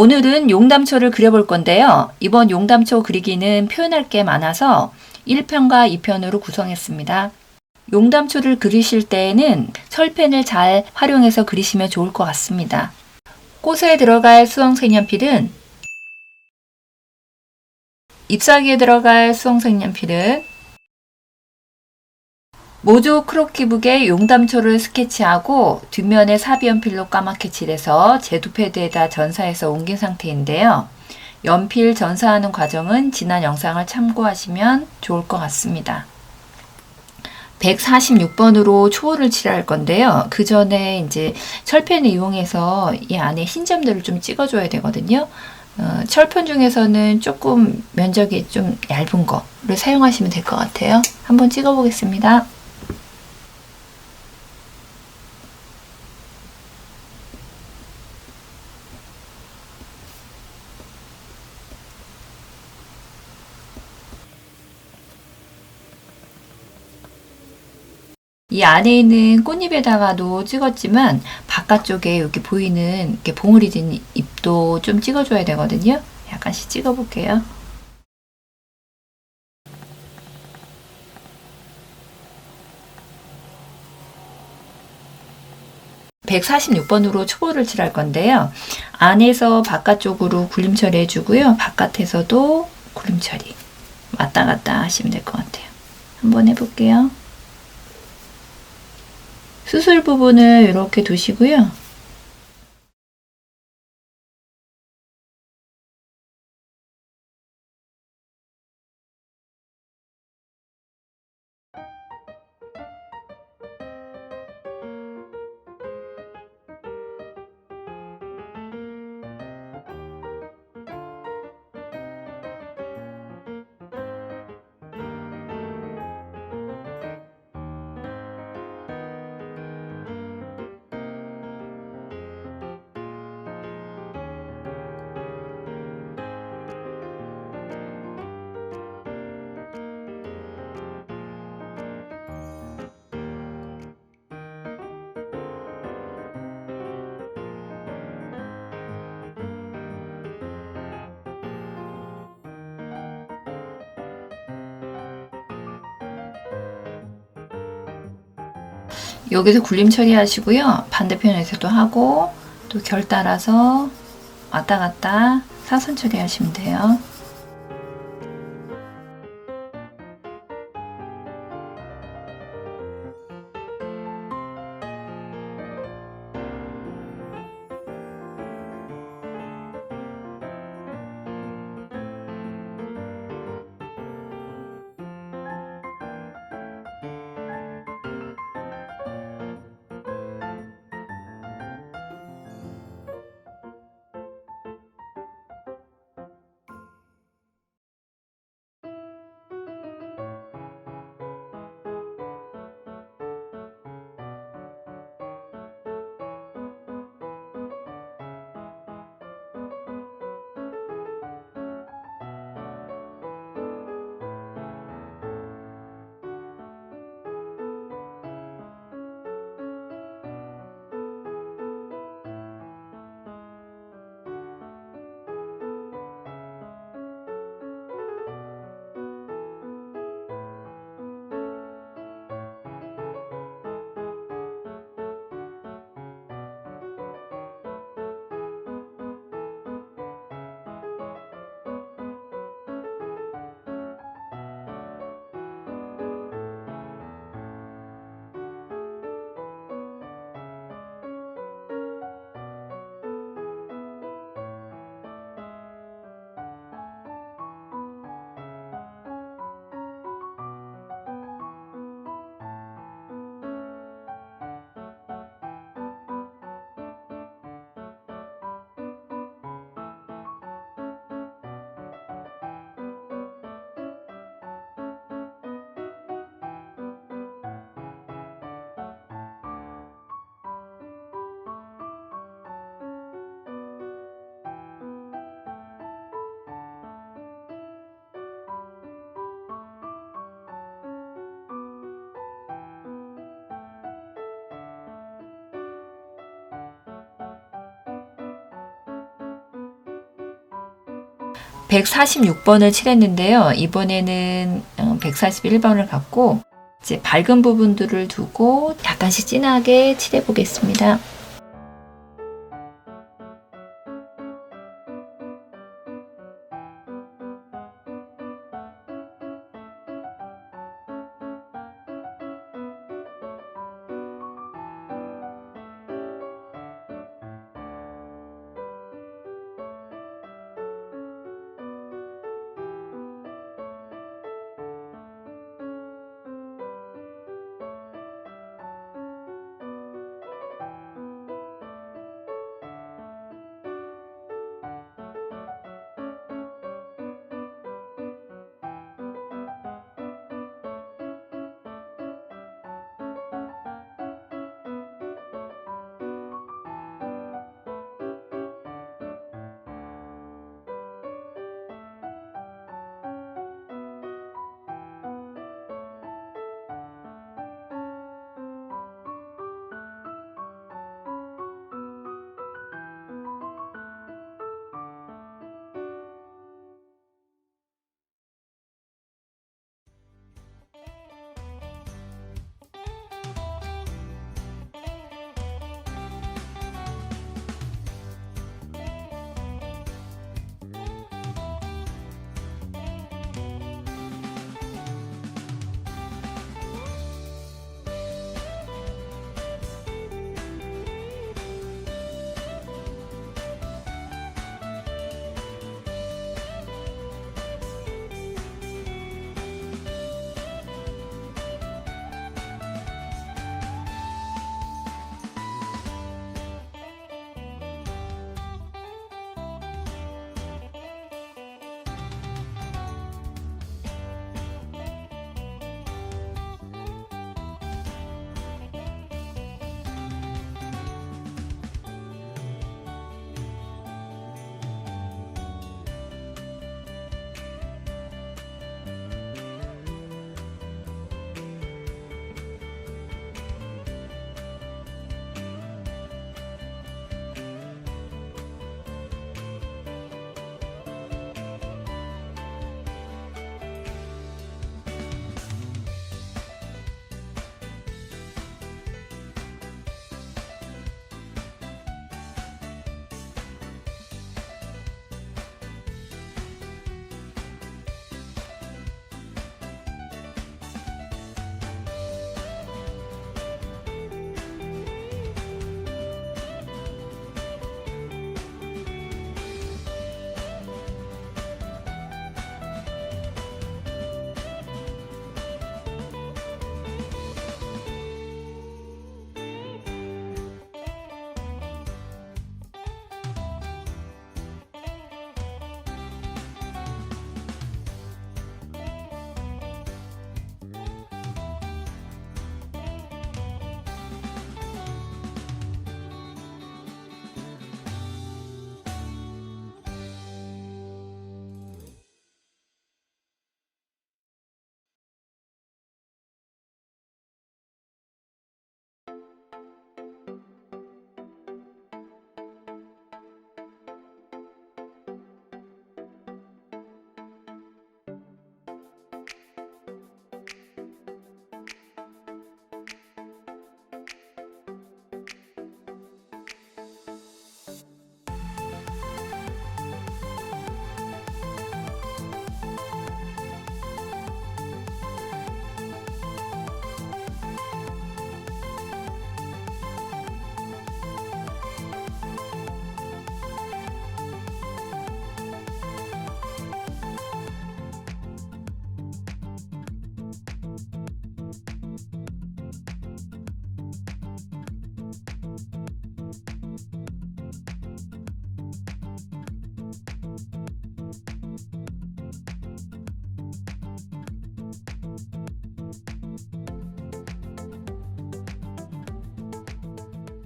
오늘은 용담초를 그려볼 건데요. 이번 용담초 그리기는 표현할 게 많아서 1편과 2편으로 구성했습니다. 용담초를 그리실 때에는 철펜을 잘 활용해서 그리시면 좋을 것 같습니다. 꽃에 들어갈 수성 색연필은 잎사귀에 들어갈 수성 색연필은 모조 크로키북에 용담초를 스케치하고 뒷면에 사비연필로 까맣게 칠해서 제두 패드에다 전사해서 옮긴 상태인데요. 연필 전사하는 과정은 지난 영상을 참고하시면 좋을 것 같습니다. 146번으로 초호를 칠할 건데요. 그 전에 이제 철펜을 이용해서 이 안에 흰 점들을 좀 찍어줘야 되거든요. 어, 철펜 중에서는 조금 면적이 좀 얇은 거를 사용하시면 될 것 같아요. 한번 찍어보겠습니다. 이 안에 있는 꽃잎에다가도 찍었지만 바깥쪽에 여기 보이는 이렇게 봉우리 진 잎도 좀 찍어줘야 되거든요. 약간씩 찍어볼게요. (146번으로) 초보를 칠할 건데요. 안에서 바깥쪽으로 굴림 처리 해주고요. 바깥에서도 굴림 처리 왔다 갔다 하시면 될 것 같아요. 한번 해볼게요. 수술 부분을 이렇게 두시고요. 여기서 굴림 처리하시고요. 반대편에서도 하고 또 결 따라서 왔다 갔다 사선 처리하시면 돼요. 146번을 칠했는데요. 이번에는 141번을 갖고 이제 밝은 부분들을 두고 약간씩 진하게 칠해 보겠습니다.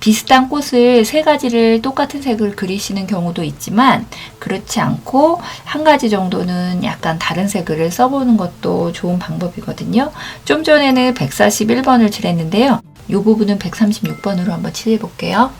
비슷한 꽃을 세 가지를 똑같은 색을 그리시는 경우도 있지만 그렇지 않고 한 가지 정도는 약간 다른 색을 써보는 것도 좋은 방법이거든요. 좀 전에는 141번을 칠했는데요. 이 부분은 136번으로 한번 칠해 볼게요.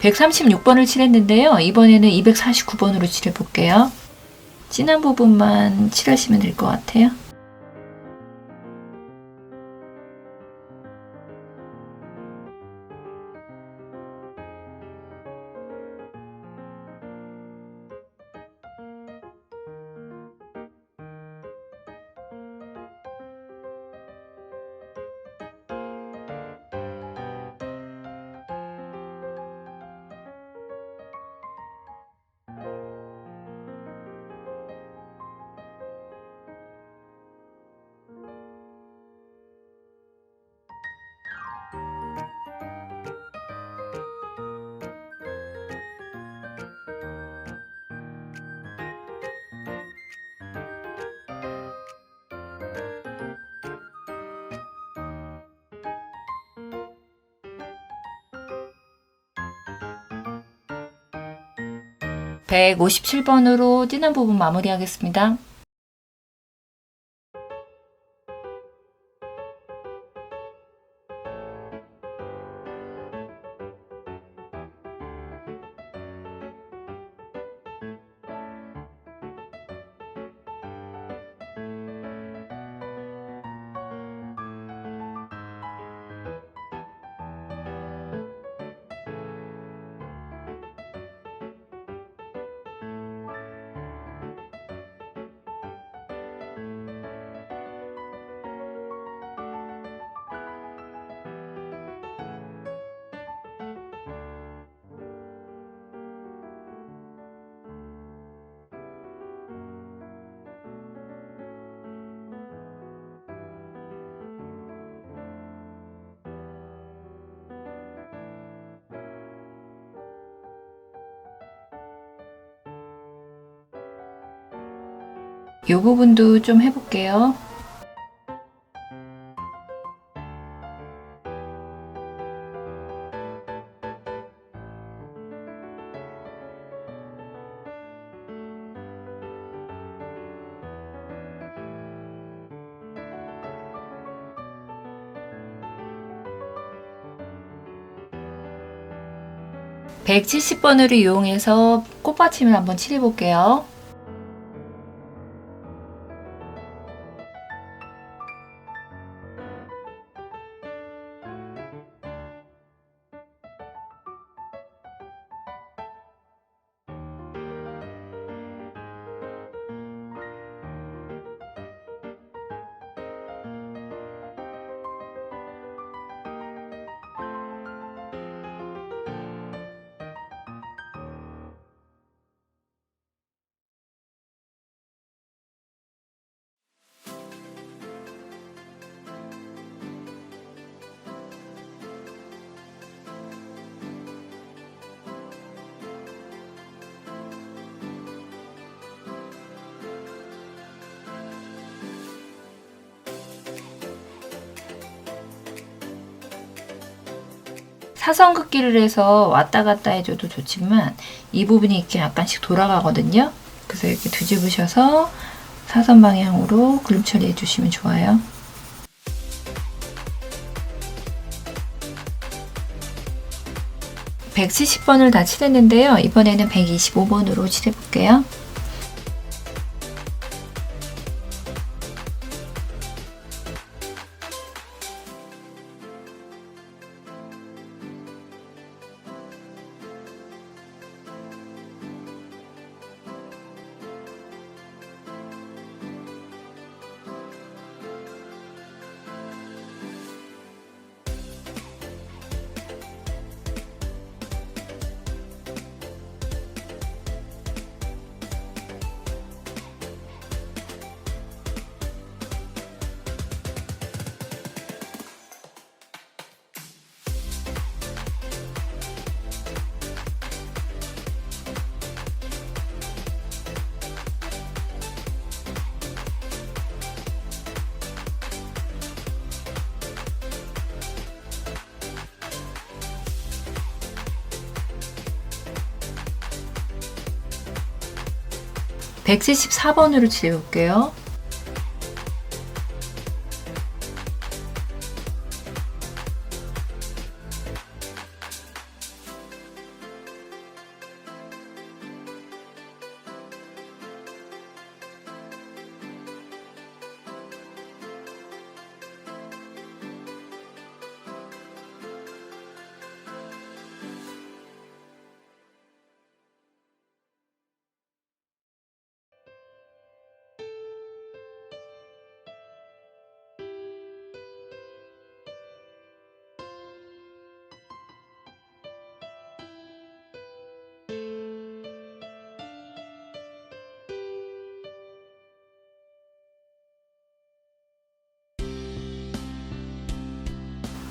136번을 칠했는데요. 이번에는 249번으로 칠해볼게요. 진한 부분만 칠하시면 될 것 같아요. (157번으로) 진한 부분 마무리하겠습니다. 이 부분도 좀 해볼게요. (170번을) 이용해서 꽃받침을 한번 칠해 볼게요. 사선 긋기를 해서 왔다 갔다 해줘도 좋지만 이 부분이 이렇게 약간씩 돌아가거든요. 그래서 이렇게 뒤집으셔서 사선 방향으로 그림 처리해 주시면 좋아요. (170번을) 다 칠했는데요 이번에는 (125번으로) 칠해 볼게요 (174번으로) 칠해 볼게요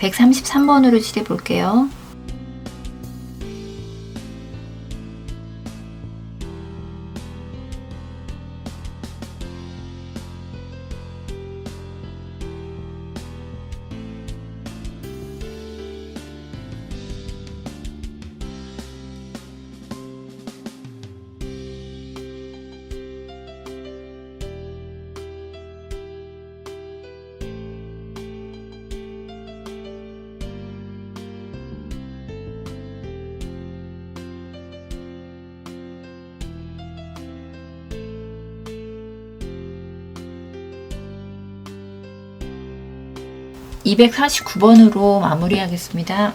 133번으로 칠해 볼게요. (249번으로) 마무리하겠습니다.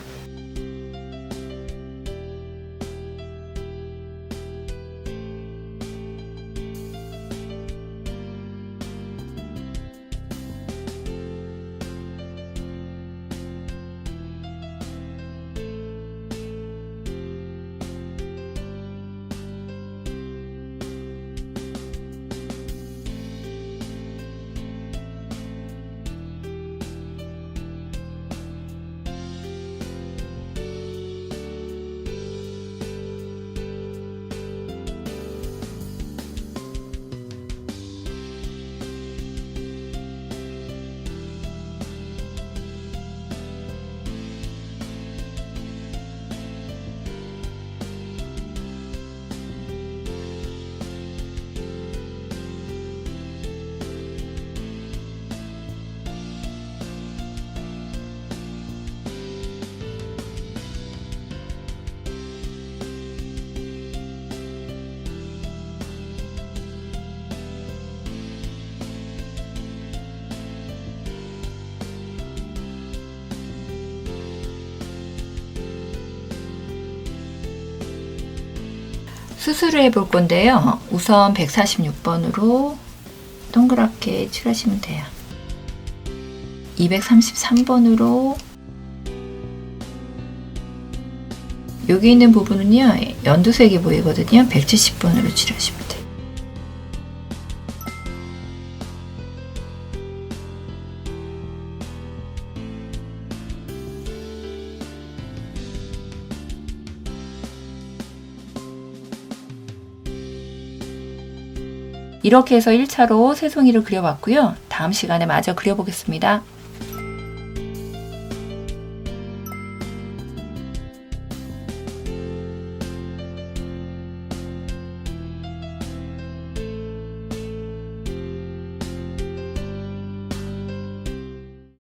수술을 해볼 건데요. 우선 146번으로 동그랗게 칠하시면 돼요. 233번으로 여기 있는 부분은요 연두색이 보이거든요 170번으로 칠하시면 돼요 이렇게 해서 1차로 새송이를 그려봤고요. 다음 시간에 마저 그려보겠습니다